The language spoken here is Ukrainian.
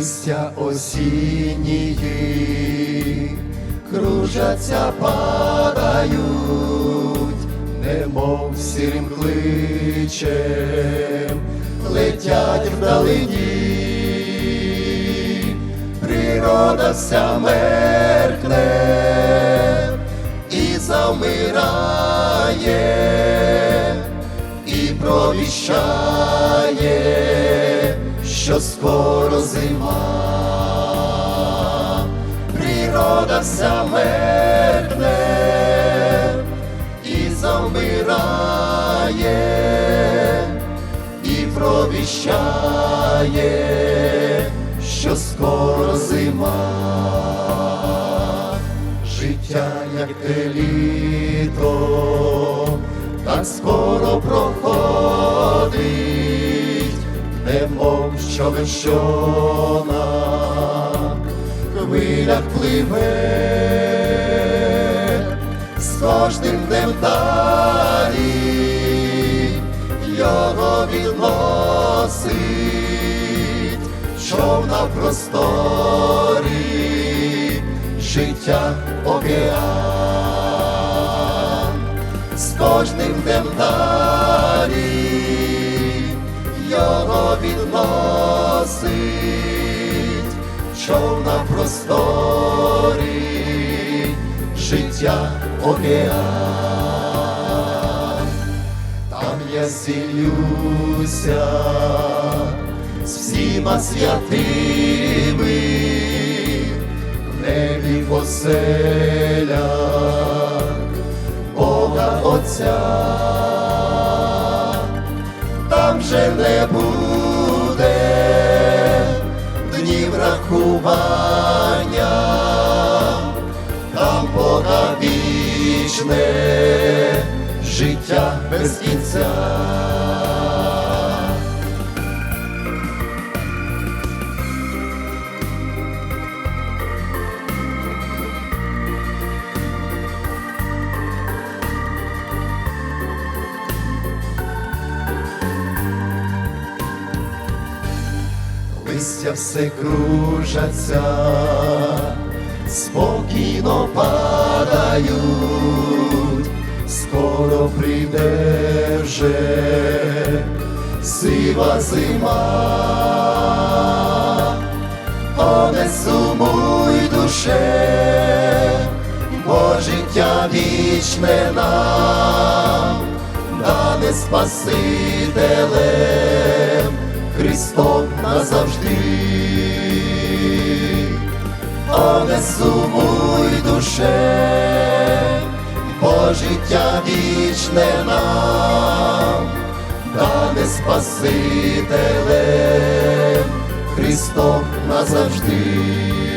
листя осіннії, кружаться, падають, немов сірим кличем, летять вдалині, природа вся меркне і завмирає, і провіщає, що скоро зима, природа вся меркне і завмирає, і провіщає, що скоро зима. Життя, як те літо, так скоро проходить, немов човен, що на хвилях пливе, з кожним днем далі його відносить, човна просторі життя океан, з кожним днем далі відносить, човна просторі життя океан, там я зілюся з всіма святими в небі поселя Бога Отця, там же не буде рахування, там Бога вічне життя без кінця. Листя все кружаться, спокійно падають, скоро прийде вже сива зима, О, не сумуй душе, бо життя вічне нам, дане Спасителем. Христом назавжди, О, не сумуй душе, бо життя вічне нам, дане Спасителем, Христом назавжди.